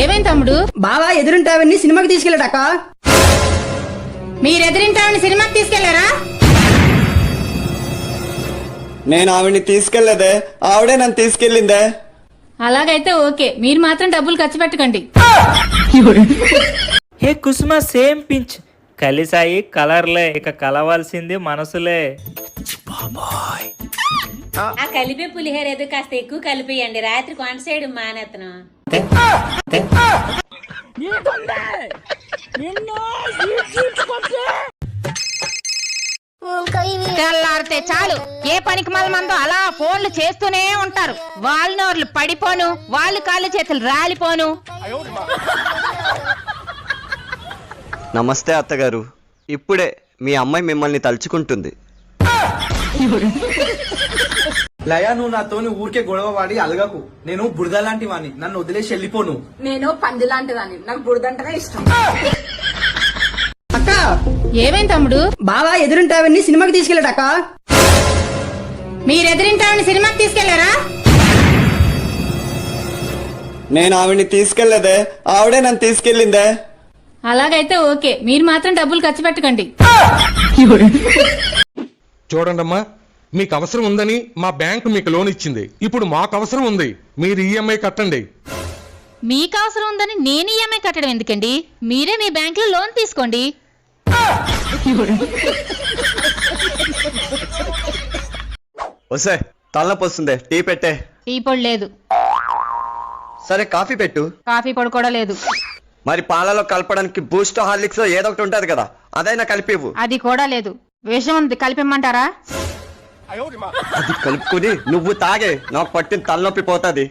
ఏమైంది తమ్ముడు? బావా ఎదురుంటావని సినిమాకి తీసుకెళ్ళాడక్క. మీరెదిరింటామని సినిమాకి తీసుకెళ్ళారా? నేను ఆవిడ్ని తీసుకెళ్ళేదే ఆవిడే నన్ను తీసుకెళ్ళిందే. అలాగైతే ఓకే మీరు మాత్రం డబ్బులు ఖర్చు పెట్టకండి. Hey Kusuma same pinch. కలిసాయి కలర్లే. ఇక కలవాల్సింది మనసులే. ఆ. కలిపే పులిహోర ఏదో కాస్త ఎక్కువ కలిపేయండి. రాత్రి కొంట సైడ్ మానేతను తెల్లారితే చాలు. ఏ పనికి మందో అలా ఫోన్లు చేస్తూనే ఉంటారు. వాళ్ళ నోర్లు పడిపోను వాళ్ళు కాళ్ళు చేతులు రాలిపోను. నమస్తే అత్తగారు. ఇప్పుడే మీ అమ్మాయి మిమ్మల్ని తలుచుకుంటుంది. లయా నువ్వు నాతోని ఊరికే గొడవ వాడి అలగకు. నేను బురద లాంటి వాణ్ణి నన్ను వదిలేసి వెళ్ళిపోను. నేను పంది లాంటిదాన్ని. నాకు బురదంటనే ఇష్టం. అక్క! ఏమైంది తమ్ముడు? బావా ఎదురుంటావని సినిమాకి తీసుకెళ్ళాడక్క మీరెదిరింటామని సినిమాకి తీసుకెళ్ళారా? నేను ఆవిడ్ని తీసుకెళ్ళేదే ఆవిడే నన్ను తీసుకెళ్ళిందే. అలాగైతే ఓకే. మీరు మాత్రం డబ్బులు ఖర్చు పెట్టకండి. చూడండమ్మా మీకు అవసరం ఉందని మా బ్యాంకు మీకు లోన్ ఇచ్చింది. ఇప్పుడు మాకు అవసరం ఉంది. మీరు ఈఎంఐ కట్టండి. మీకు అవసరం ఉందని నేను ఈఎంఐ కట్టడం ఎందుకండి? మీరే మీ బ్యాంకులో లోన్ తీసుకోండి. వసే తలనొప్పి వస్తుందే. టీ పెట్టే. టీ పొడి లేదు. సరే కాఫీ పెట్టు. కాఫీ పొడి కూడా లేదు. మరి పాలలో కలపడానికి బూస్ట్ హార్లిక్స్ ఏదో ఒకటి ఉంటది కదా అదైనా కలిపివు అది కూడా లేదు. విషం ఉంది కలిపిమ్మంటారా? అది కలుపుకుని నువ్వు తాగే నాకు పట్టిన తలనొప్పి పోతుంది.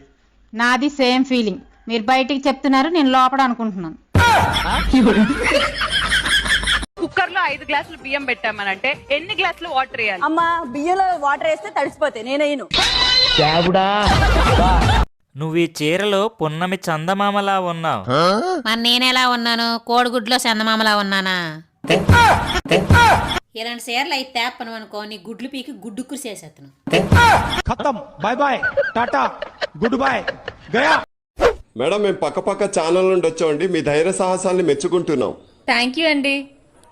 నాది సేమ్ ఫీలింగ్. మీరు బయటికి చెప్తున్నారు నేను లోపల అనుకుంటున్నాను. కుక్కర్లో ఐదు గ్లాసులు బియ్యం పెట్టామనంటే ఎన్ని గ్లాసులు వాటర్ వేయాలి? అమ్మా బియ్యంలో వాటర్ వేస్తే తడిసిపోతాయి నేనయ్యను. నువ్వు ఈ చీరలో పున్నమి చందమామలా ఉన్నావు. మరి నేనెలా ఉన్నాను? కోడిగుడ్లో చందమామలా ఉన్నానా? ఇలాంటి చీరలు అయితే తేప్పను అనుకో నీ గుడ్లు పీకి గుడ్డు కురిసేసేతను మేడం మేము పక్క పక్క ఛానల్ నుండి వచ్చామండి. మీ ధైర్య సాహసాల్ని మెచ్చుకుంటున్నాం. థ్యాంక్ యూ అండి.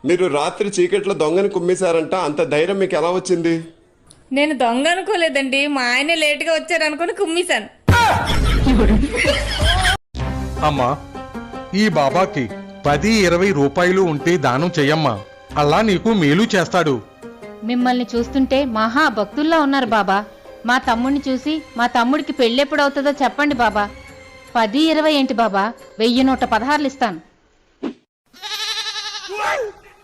మీరు రాత్రి చీకట్లో దొంగని కుమ్మేశారంట. అంత ధైర్యం మీకు ఎలా వచ్చింది? నేను దొంగ అనుకోలేదండి. మా ఆయన లేటుగా వచ్చారు అనుకుని కుమ్మేశాను. అమ్మా ఈ బాబాకి పది ఇరవై రూపాయలు ఉంటే దానం చెయ్యమ్మా అలా నీకు మేలు చేస్తాడు. మిమ్మల్ని చూస్తుంటే మహా భక్తుల్లా ఉన్నారు బాబా. మా తమ్ముడిని చూసి మా తమ్ముడికి పెళ్ళెప్పుడు అవుతుందో చెప్పండి బాబా. పది ఇరవై ఏంటి బాబా? వెయ్యి నూట పదహారులు ఇస్తాను.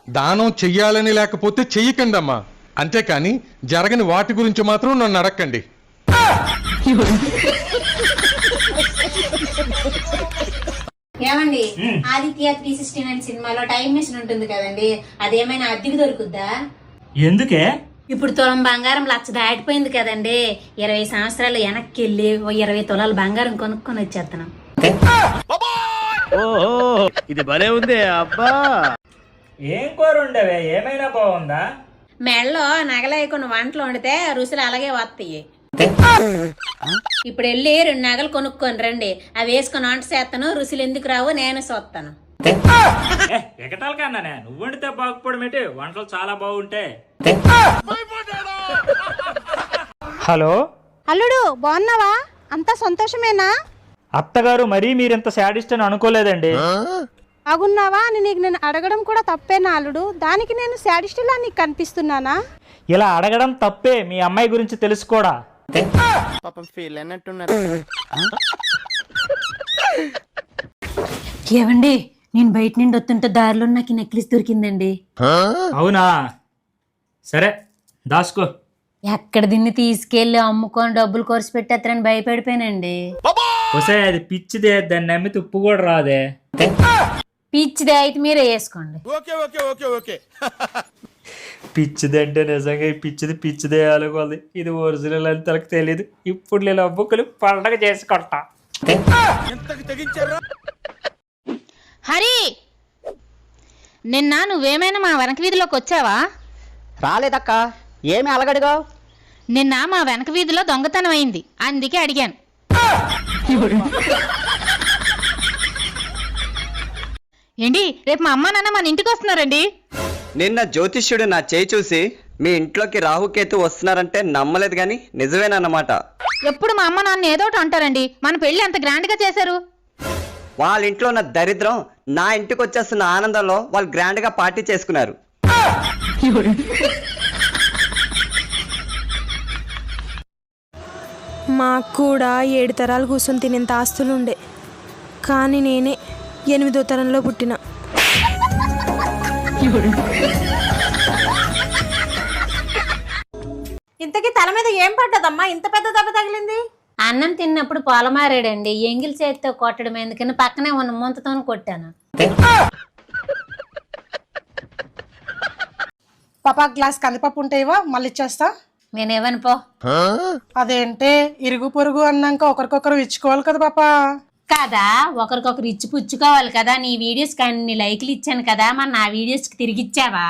దానం చెయ్యాలని లేకపోతే చెయ్యకండి అమ్మా అంతేకాని జరగని వాటి గురించి మాత్రం నన్ను అడక్కండి. ఏమండి? ఆదిత్య త్రీ సిక్స్టీ నైన్ సినిమాలో టైం మిషన్ ఉంటుంది కదండి. అదేమైనా అద్దెకి దొరుకుద్దా? ఎందుకే? ఇప్పుడు తులం బంగారం లక్ష దాటిపోయింది కదండి. ఇరవై సంవత్సరాలు వెనక్కి వెళ్ళి ఓ ఇరవై తులాల బంగారం కొనుక్కొని వచ్చేస్తాను ఇది భలే ఉంది అబ్బా. ఏం కూర ఉండవే ఏమైనా బాగుందా మెళ్ళో నగలేయకుండా వంటలు వండితే రుసులు అలాగే వస్తాయి. ఇప్పుడు వెళ్ళి రెండు నగలు కొనుక్కొని రండి. అవి వేసుకొని వంట చేస్తాను రుసులు ఎందుకు రావు నేను చూస్తాను. ఎగటాల నువ్వు వండితే బాగుపడడం ఏంటి వంటలు చాలా బాగుంటాయి హలో? అల్లుడు బాగున్నావా? అంతా సంతోషమేనా? అత్తగారు మరీ మీరింత శాడిస్ట్ అని అనుకోలేదండి. బాగున్నావా అని నీకు నేను అడగడం కూడా తప్పేనా అల్లుడు? దానికి నేను శాడిస్టులా నీకు కనిపిస్తున్నానా? ఇలా అడగడం తప్పే మీ అమ్మాయి గురించి తెలుసుకోడా? ఏవండి? నేను బయట నుండి వస్తుంటే దారిలో నాకు నెక్లెస్ దొరికిందండి. అవునా? సరే దాసుకో. ఎక్కడ దీన్ని తీసుకెళ్ళి అమ్ముకొని డబ్బులు ఖర్చు పెట్టేస్తారని భయపడిపోయానండి. వసే అది పిచ్చిదే దాన్ని నమ్మి తుప్పు కూడా రాదే. పిచ్చిదే అయితే మీరే వేసుకోండి. పిచ్చిది అంటే నిజంగా ఈ పిచ్చిది పిచ్చిదే అనుకోదు ఇది ఒరిజినల్ అని తనకు తెలియదు ఇప్పుడు నేను అబ్బుకులు పండగ చేసుకుంటా హరి! నిన్న నువ్వేమైనా మా వెనక వీధిలోకి వచ్చావా? రాలేదక్క. ఏమి అలగడుగా నిన్న మా వెనక వీధిలో దొంగతనం అయింది. అందుకే అడిగాను. ఏంటి రేపు మా అమ్మ నాన్న మన ఇంటికి వస్తున్నారండి? నిన్న జ్యోతిష్యుడు నా చేయి చూసి మీ ఇంట్లోకి రాహుకేతు వస్తున్నారంటే నమ్మలేదు కానీ నిజమేనన్నమాట. ఎప్పుడు మా అమ్మ నాన్న ఏదో ఒకటి అంటారండి. మన పెళ్ళి అంత గ్రాండ్గా చేశారు. వాళ్ళ ఇంట్లో ఉన్న దరిద్రం నా ఇంటికి వచ్చేస్తున్న ఆనందంలో వాళ్ళు గ్రాండ్గా పార్టీ చేసుకున్నారు. మాకు కూడా ఏడు తరాలు కూర్చొని తినేంత ఆస్తులుండే. కానీ నేనే ఎనిమిదో తరంలో పుట్టిన. ఇంతకీ తల మీద ఏం పడ్డదమ్మా? ఇంత పెద్ద దెబ్బ తగిలింది? అన్నం తిన్నప్పుడు పొలమారాడండి. ఎంగిల్ చేతితో కొట్టడం ఎందుకని పక్కనే ఉన్న ముంతతో కొట్టాను. పాపా గ్లాస్ కందిపప్పు ఉంటాయివా మళ్ళీ ఇచ్చేస్తా. నేనేమని పో. అదేంటే ఇరుగు పొరుగు అన్నాక ఒకరికొకరు ఇచ్చుకోవాలి కదా పాపా. కాదా? ఒకరికొకరు ఇచ్చి పుచ్చుకోవాలి కదా? నీ వీడియోస్ కానీ లైక్లు ఇచ్చాను కదా? మరి నా వీడియోస్కి తిరిగి ఇచ్చావా?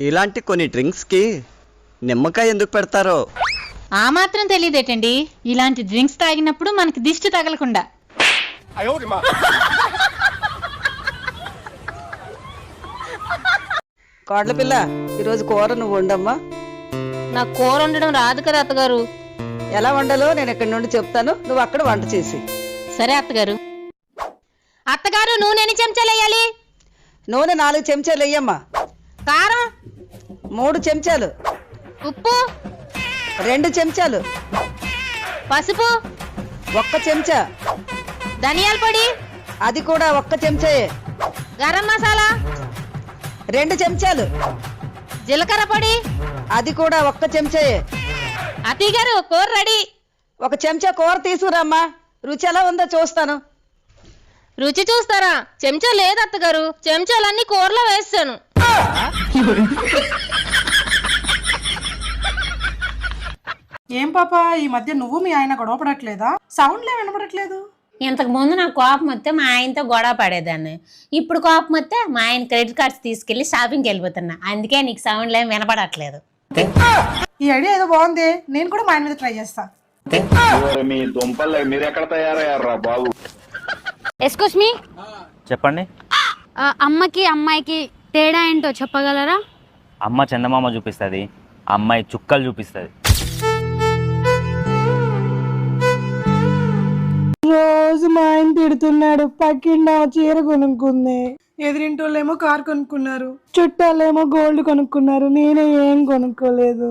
ఇలాంటి కొన్ని డ్రింక్స్కి నిమ్మకాయ ఎందుకు పెడతారో? ఆ మాత్రం తెలియదేటండి. ఇలాంటి డ్రింక్స్ తాగినప్పుడు మనకి దిష్టి తగలకుండా. కోడల పిల్ల ఈరోజు కూర నువ్వు వండమ్మా. నాకు కూర వండడం రాదు కదా అత్తగారు. ఎలా వండాలో నేను ఇక్కడి నుండి చెప్తాను. నువ్వు అక్కడ వంట చేసి. సరే అత్తగారు. అత్తగారు నూనె ఎన్ని చెంచాలు వేయాలి? నూనె నాలుగు చెంచాలు వెయ్యమ్మా కారం? మూడు చెంచాలు. ఉప్పు? రెండు చెంచాలు. పసుపు? ఒక్క చెంచా. ధనియాల పొడి? అది కూడా ఒక్క చెంచాయే. గరం మసాలా? రెండు చెంచాలు. జీలకర్ర పొడి? అది కూడా ఒక్క చెంచాయే అత్తయ్య గారు కూర రెడీ. ఒక చెంచా కూర తీసుకురామ్మా. రుచి ఎలా ఉందో చూస్తాను. రుచి చూస్తారా? చెంచా లేదు అత్తగారు. చెంచాలన్నీ కూరలో వేస్తాను. ఏం పాపా ఈ మధ్య నువ్వు మీ ఆయన గొడవ పడట్లేదా? సౌండ్లే వినపడట్లేదు. ఇంతకు ముందు నాకు కోపం వస్తే మా ఆయనతో గొడవ పడేదాన్ని. ఇప్పుడు కోపం వస్తే మా ఆయన క్రెడిట్ కార్డ్స్ తీసుకెళ్ళి షాపింగ్కి వెళ్ళిపోతున్నా. అందుకే నీకు సౌండ్లు ఏం వినపడట్లేదు. ఈ ఐడియా ఏదో బాగుంది. నేను కూడా మా ఆయన మీద ట్రై చేస్తా. ఎస్కోస్ మీ? చెప్పండి. అమ్మకి అమ్మాయికి తేడా ఏంటో చెప్పగలరా? అమ్మ చందమామ చూపిస్తుంది. అమ్మాయి చుక్కలు చూపిస్తుంది. రోజు మా ఆయన తిడుతున్నాడు. పక్కిండ చీర కొనుక్కుంది. ఎదిరింటోళ్ళేమో కార్ కొనుక్కున్నారు. చుట్టాలేమో గోల్డ్ కొనుక్కున్నారు. నేనే ఏం కొనుక్కోలేదు.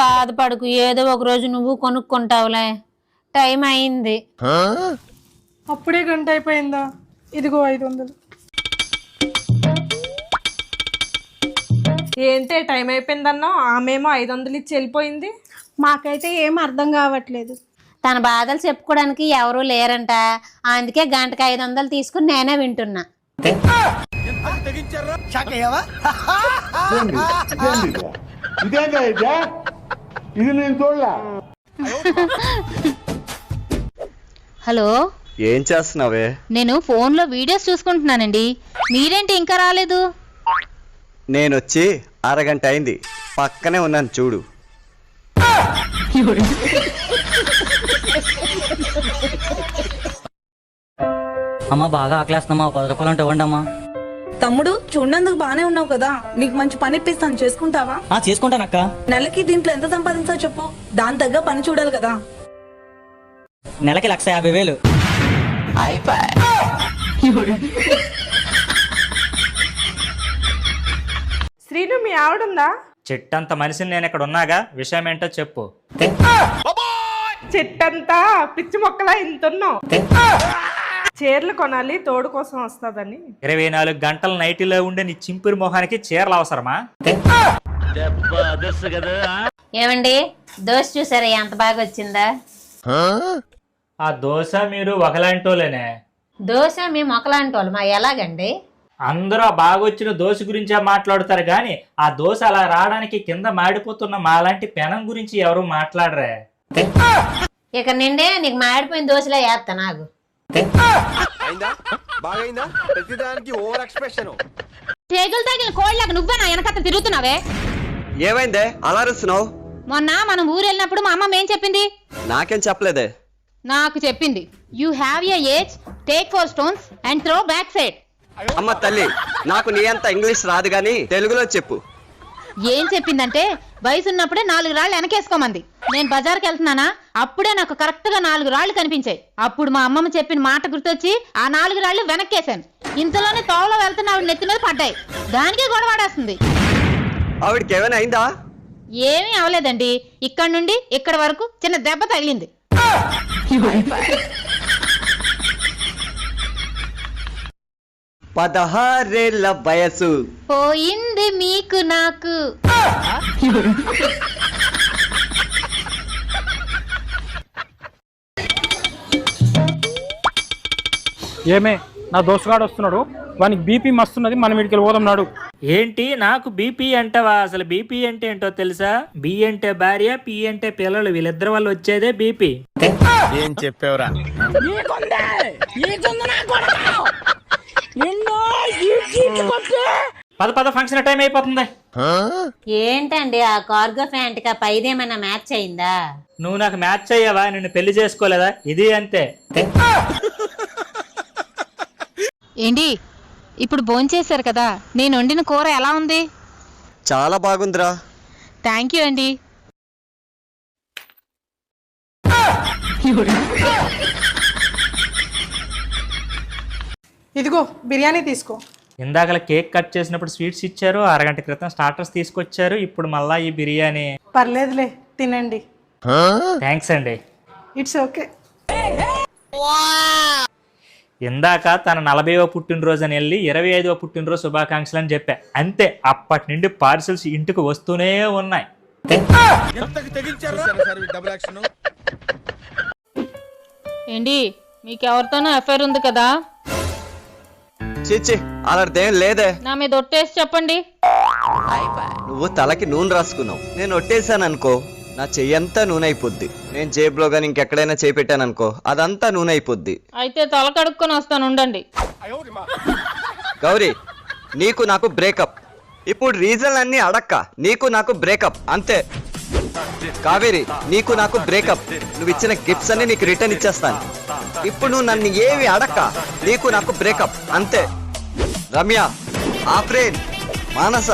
బాధపడకు. ఏదో ఒక రోజు నువ్వు కొనుక్కుంటావులే. టైం అయింది. అప్పుడే గంట అయిపోయిందా? ఇదిగో ఐదు వందలు. ఏంటే టైం అయిపోయిందన్నా ఆమెమో ఐదు వందలు ఇచ్చి వెళ్ళిపోయింది. మాకైతే ఏం అర్థం కావట్లేదు. తన బాధలు చెప్పుకోవడానికి ఎవరూ లేరంట. అందుకే గంటకి ఐదు వందలు తీసుకుని నేనే వింటున్నా. హలో? ఏం చేస్తున్నావే? నేను ఫోన్లో వీడియోస్ చూసుకుంటున్నానండి. మీరేంటి ఇంకా రాలేదు? నేనొచ్చి అరగంట అయింది. పక్కనే ఉన్నాను చూడు. అమ్మ బాగా ఆకలేస్తున్నామా పది రూపాయలు ఉంటే ఇవ్వండమ్మా. తమ్ముడు చూడడానికి బానే ఉన్నావు కదా. నీకు మంచి పని ఇప్పిస్తాను చేసుకుంటావా? చేసుకుంటానక్క నెలకి దీంట్లో ఎంత సంపాదించావు చెప్పు. దాని తగ్గ పని చూడాలి కదా. నెలకి లక్ష యాభై వేలు. శ్రీను మీ ఆవిడుందా? చెట్టంత మనిషిని నేను ఇక్కడ ఉన్నాగా విషయం ఏంటో చెప్పు. చెట్టంతా పిచ్చి మొక్కలా ఇంతున్నావు చీరలు కొనాలి తోడు కోసం వస్తుందని. ఇరవై నాలుగు గంటల నైటీలో ఉండే నీ చింపురి మొహానికి చీరలు అవసరమా? ఏమండి? దోశ చూసారా? ఎంత బాగా వచ్చిందా. ఆ దోశ మీరు ఒకలాంటోలేనే దోశ మేము ఒకలాంటి వాళ్ళు మా ఎలాగండి? అందరూ ఆ బాగొచ్చిన దోశ గురించే మాట్లాడుతారు కానీ ఆ దోశ అలా రావడానికి కింద మాడిపోతున్న మాలాంటి పెనం గురించి ఎవరు మాట్లాడరే. ఇక నిండే నీకు మాడిపోయిన దోశలే వేస్తా నాకు. బాగైందా? ప్రతిదానికి ఓవర్ ఎక్స్ప్రెషన్. టేగులు తగిలిన కోళ్ళకు నువ్వే నా వెనకత్త తిరుగుతున్నావే? ఏమైందే? అలా అరుస్తున్నావు? మొన్న మనం ఊరు వెళ్ళినప్పుడు మా అమ్మమ్మ ఏం చెప్పింది? నాకేం చెప్పలేదే. నాకు చెప్పింది you have a age take four stones and throw back side అమ్మ తల్లి నాకు నీ అంత ఇంగ్లీష్ రాదు కానీ తెలుగులో చెప్పు. ఏం చెప్పిందంటే వయసు ఉన్నప్పుడే నాలుగు రాళ్ళు వెనకేసుకోమంది. నేను బజార్కి వెళ్తున్నానా? అప్పుడే నాకు కరెక్ట్గా నాలుగు రాళ్ళు కనిపించాయి. అప్పుడు మా అమ్మమ్మ చెప్పిన మాట గుర్తొచ్చి ఆ నాలుగు రాళ్ళు వెనక్కేశాను. ఇంతలోనే తోవలో వెళ్తున్న ఆవిడ నెత్తి మీద పడ్డాయి. దానికే గొడవాడేస్తుంది ఆవిడకి ఏమైనా అయిందా? ఏమీ అవలేదండి. ఇక్కడ నుండి ఇక్కడ వరకు చిన్న దెబ్బ తగిలింది. పదహారేళ్ళ వయసు. పోయింది మీకు నాకు. ఏమే నా దోస్తుగాడు వస్తున్నాడు. వానికి బీపీ మస్తున్నది మనం ఇడికి పోదాం నాడు. ఏంటి నాకు బీపీ అంటావా? అసలు బీపీ అంటే ఏంటో తెలుసా? బి అంటే భార్య పి అంటే పిల్లలు. వీళ్ళిద్దరి వల్ల వచ్చేదే బీపీ. ఏం చెప్పావురా? పద పద ఫంక్షన్ టైం అయిపోతుంది. ఏంటండి ఆ కార్గో ఫ్యాంట్ కా పైదేమైనా మ్యాచ్ అయిందా? నువ్వు నాకు మ్యాచ్ అయ్యావా? నిన్ను పెళ్ళి చేసుకోలేదా? ఇది అంతే. ఏంటి? ఇప్పుడు భోంచేశారు కదా? నేను వండిన కూర ఎలా ఉంది? చాలా బాగుందిరా. థ్యాంక్ యూ అండి ఇదిగో బిర్యానీ తీసుకో. ఇందాకల కేక్ కట్ చేసినప్పుడు స్వీట్స్ ఇచ్చారు అరగంట క్రితం స్టార్టర్స్ తీసుకొచ్చారు ఇప్పుడు మళ్ళా ఈ బిర్యానీ. పర్లేదులే తినండి. థ్యాంక్స్ అండి. It's okay. ఇందాక తన నలభైవ పుట్టినరోజు అని వెళ్ళి ఇరవై ఐదవ పుట్టినరోజు శుభాకాంక్షలు అని చెప్పా. అంతే అప్పటి నుండి పార్సిల్స్ ఇంటికి వస్తూనే ఉన్నాయి. ఏంటి మీకు ఎవరితోనో ఎఫ్ఐఆర్ ఉంది కదా? చిచ్చి అలాంటిదేం లేదే. నా మీద ఒట్టేసి చెప్పండి. నువ్వు తలకి నూనె రాసుకున్నావు. నేను ఒట్టేసాను అనుకో నా చెయ్యంతా నూనె అయిపోద్ది నేను జేబులో కానీ ఇంకెక్కడైనా చేయి పెట్టాను అనుకో అదంతా నూనె అయిపోద్ది అయితే తల కడుక్కొని వస్తాను ఉండండి. గౌరీ నీకు నాకు బ్రేకప్. ఇప్పుడు రీజన్ అన్ని అడక్క. నీకు నాకు బ్రేకప్. అంతే. కావేరి నీకు నాకు బ్రేకప్. నువ్వు ఇచ్చిన గిఫ్ట్స్ అన్ని నీకు రిటర్న్ ఇచ్చేస్తాను. ఇప్పుడు నువ్వు నన్ను ఏవి అడక్క. నీకు నాకు బ్రేకప్. అంతే. రమ్య ఆఫ్రేన్ మానస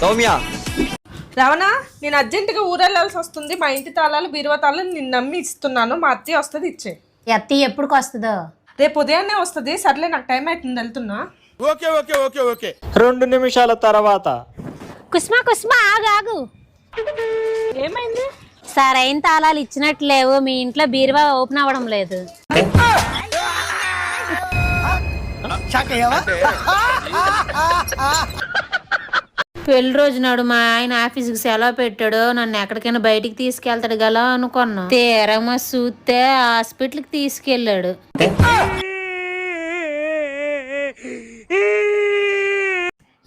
సౌమ్య. రవణ నేను అర్జెంటుగా ఊరెళ్ళాల్సి వస్తుంది. మా ఇంటి తాళాలు బీరువా తాళాలు నిన్ను నమ్మి ఇస్తున్నాను. మా అత్తయ్య వస్తుంది ఇచ్చే. ఎత్తి ఎప్పుడు వస్తుందో? రేపు ఉదయాన్నే వస్తుంది. సర్లే నాకు టైం అవుతుంది వెళ్తున్నా. Okay okay okay okay. రెండు నిమిషాల తర్వాత. కుస్మా కుస్మా ఆగు ఆగు. ఏమైంది? సరైన తాళాలు ఇచ్చినట్లేవు మీ ఇంట్లో బీరువా ఓపెన్ అవ్వడం లేదు. పెళ్ళి రోజు నాడు మా ఆయన ఆఫీస్కి సెలవు పెట్టాడు. నన్ను ఎక్కడికైనా బయటికి తీసుకెళ్తాడు గల అనుకున్నా. తీరమా చూస్తే హాస్పిటల్కి తీసుకెళ్ళాడు.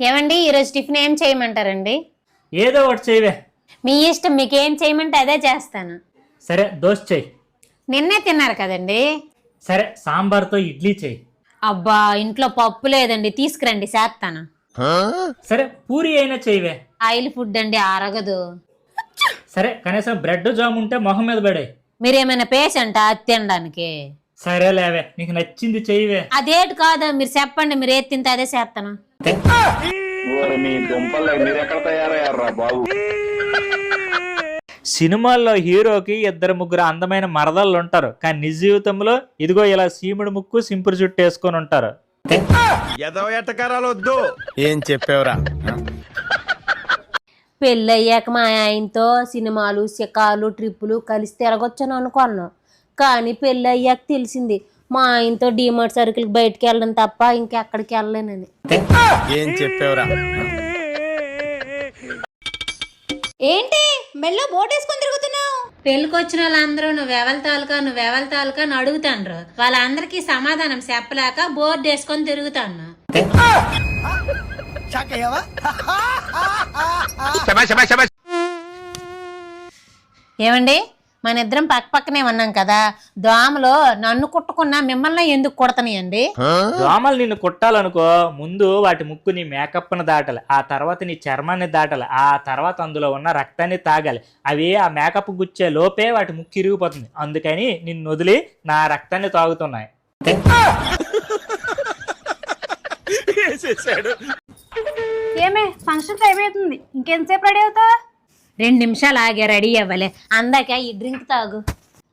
ఏమండి ఈరోజు టిఫిన్ ఏం చేయమంటారండి? ఏదో ఒకటి చేయవే. మీ ఇష్టం మీకు ఏం చేయమంటే అదే చేస్తాను. సరే దోశ చెయ్యి నిన్నే తిన్నారు కదండి? సరే సాంబార్తో ఇడ్లీ చెయ్యి అబ్బా ఇంట్లో పప్పు లేదండి తీసుకురండి చేస్తాను. సరే పూరి అయినా చెయ్యవే ఆయిల్ ఫుడ్ అండి అరగదు సరే కనీసం బ్రెడ్ జామ్ ఉంటే మొహం మీద పడే మీరేమైనా పేషెంట్ అది తినడానికి? సరే లేవే నీకు నచ్చింది చెయ్యవే. అదేటి కాదు మీరు చెప్పండి మీరు ఏది తింటే అదే చేస్తాను. సినిమాల్లో హీరోకి ఇద్దరు ముగ్గురు అందమైన మరదళ్ళు ఉంటారు. కానీ నిజ జీవితంలో ఇదిగో ఇలా సీముడు ముక్కు సింపురు జుట్టు వేసుకొని ఉంటారు. వద్దు. ఏం చెప్పావురా? పెళ్ళయ్యాక మా ఆయనతో సినిమాలు శకాలు ట్రిప్పులు కలిసి తిరగొచ్చాను అనుకున్నాను కానీ పెళ్ళయ్యాక తెలిసింది మా ఆయనతో డిమార్ట్ సరుకులకి బయటికి వెళ్ళడం తప్ప ఇంకెక్కడికి వెళ్ళలేనని. ఏం చెప్పావురా? ఏంటి? మెల్లో బోటేసుకొని తిరుగుతున్నావు? పెళ్ళికి వచ్చిన వాళ్ళందరూ నువ్వు ఎవరి తాలూకా నువ్వు ఎవరి తాలూకా అని అడుగుతాండ్రు. వాళ్ళందరికీ సమాధానం చెప్పలేక బోర్డు వేసుకొని తిరుగుతాను ఏమండి? మన ఇద్దరం పక్క పక్కనే ఉన్నాం కదా. దోమలు నన్ను కుట్టుకున్నా మిమ్మల్ని ఎందుకు కుడతాయండి దోమలు నిన్ను కుట్టాలనుకో ముందు వాటి ముక్కు నీ మేకప్ను దాటాలి ఆ తర్వాత నీ చర్మాన్ని దాటాలి ఆ తర్వాత అందులో ఉన్న రక్తాన్ని తాగాలి. అవి ఆ మేకప్ గుచ్చే లోపే వాటి ముక్కు ఇరిగిపోతుంది. అందుకని నిన్ను వదిలి నా రక్తాన్ని తాగుతున్నాయి. ఏమే ఫంక్షన్ టైం అవుతుంది. ఇంకెంతసేపు రెడీ అవుతావా? రెండు నిమిషాలు ఆగే రెడీ అవ్వలే. అందాక ఈ డ్రింక్ తాగు.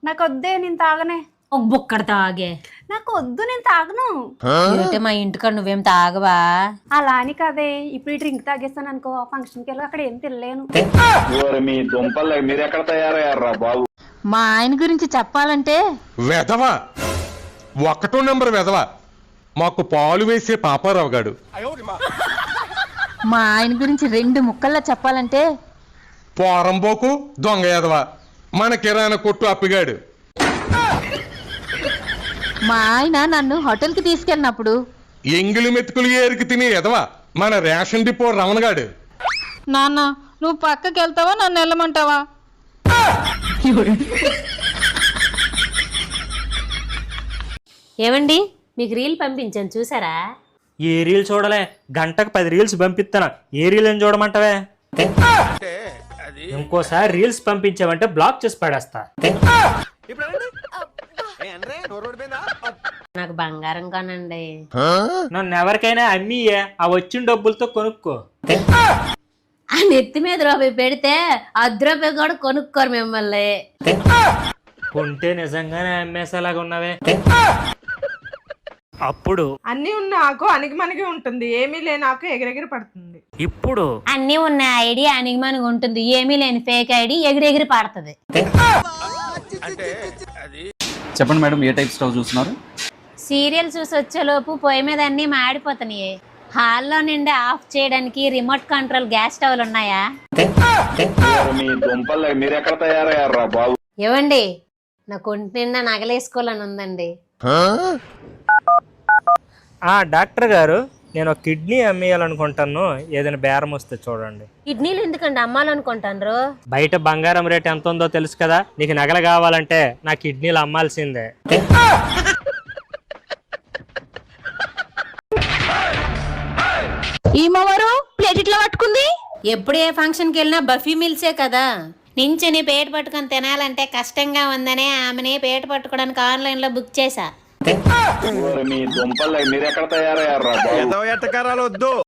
నాకు వద్దే నేను తాగనే. ఒక బుక్కడ తాగే. నాకు వద్దు నేను తాగను. ఏంటి మా ఇంటికాడ నువ్వేం తాగవా? అలా అని కదే. ఇప్పుడు ఈ డ్రింక్ తాగేస్తాను అనుకో ఫంక్షన్కి వెళ్ళి అక్కడ ఏం తినలేను. మీ దుంపలు మీరు ఎక్కడ తయారయ్యారా బాబు? మా ఆయన గురించి చెప్పాలంటే వెధవ. ఒకటో నెంబర్ వెధవ. మాకు పాలు వేసే పాపారావు గాడు. మా ఆయన గురించి రెండు ముక్కల్లో చెప్పాలంటే పోరంబోకు దొంగ ఎదవ మన కిరాణా కొట్టు అప్పిగాడు. మా ఆయన నన్ను హోటల్కి తీసుకెళ్ళినప్పుడు. ఎంగిలి మెతుకులు ఏరికి తినే ఎదవ మన రేషన్ డిపో రమణగాడు. నాన్న నువ్వు పక్కకి వెళ్తావా నన్ను వెళ్ళమంటావా? ఏమండి మీకు రీల్ పంపించాను చూసారా? ఏ రీల్ చూడలే గంటకు పది రీల్స్ పంపిస్తాను ఏ రీల్ అని చూడమంటావే? ఇంకోసారి రీల్స్ పంపించావంటే బ్లాక్ చేసి పడేస్తా. నాకు బంగారం కొనండి. నన్ను ఎవరికైనా అమ్మియే ఆ వచ్చిన డబ్బులతో కొనుక్కో. ఆ నెత్తి మీద రూపాయి పెడితే అర్ధ రూపాయి కూడా కొనుక్కోరు మిమ్మల్ని. కొంటే నిజంగానే అమ్మేసేలాగా ఉన్నావే అప్పుడు అన్నీ ఉన్న ఆకు అణిగి ఉంటుంది ఏమీ లేని ఆకు ఎగిరెగిరి పడుతుంది. ఇప్పుడు అన్నీ ఉన్న ఐడి అనిగిమనిగా ఉంటుంది ఏమీ లేని ఫేక్ ఐడి ఎగిరెగిరి పాడుతుంది. చెప్పండి మేడం ఏ టైప్ స్టవ్ చూస్తున్నారు? సీరియల్ చూసి వచ్చేలోపు పొయ్యి మీద అన్నీ మాడిపోతున్నాయి. హాల్లో నుండి ఆఫ్ చేయడానికి రిమోట్ కంట్రోల్ గ్యాస్ స్టవ్లు ఉన్నాయా? ఏవండి? నా కొంటి నిండా నగలేసుకోవాలని ఉందండి. డాక్టర్ గారు నేను ఒక కిడ్నీ అమ్మేయాలనుకుంటాను. ఏదైనా బేరం వస్తే చూడండి. కిడ్నీలు ఎందుకండి అమ్మాలనుకుంటాను బయట బంగారం రేట్ ఎంత ఉందో తెలుసు కదా. నీకు నగలు కావాలంటే నా కిడ్నీలు అమ్మాల్సిందే. ఈమెవరు ప్లేట్ ఇట్లా పట్టుకుంది? ఎప్పుడు ఏ ఫంక్షన్కి వెళ్ళినా బఫీ మిల్సే కదా. నించుని పేట పట్టుకొని తినాలంటే కష్టంగా ఉందనే ఆమెని పేట పట్టుకోవడానికి ఆన్లైన్లో బుక్ చేశా. మీ దుంపలు మీరు ఎక్కడ తయారయ్యారా బాబు? ఎటకారాలు వద్దు.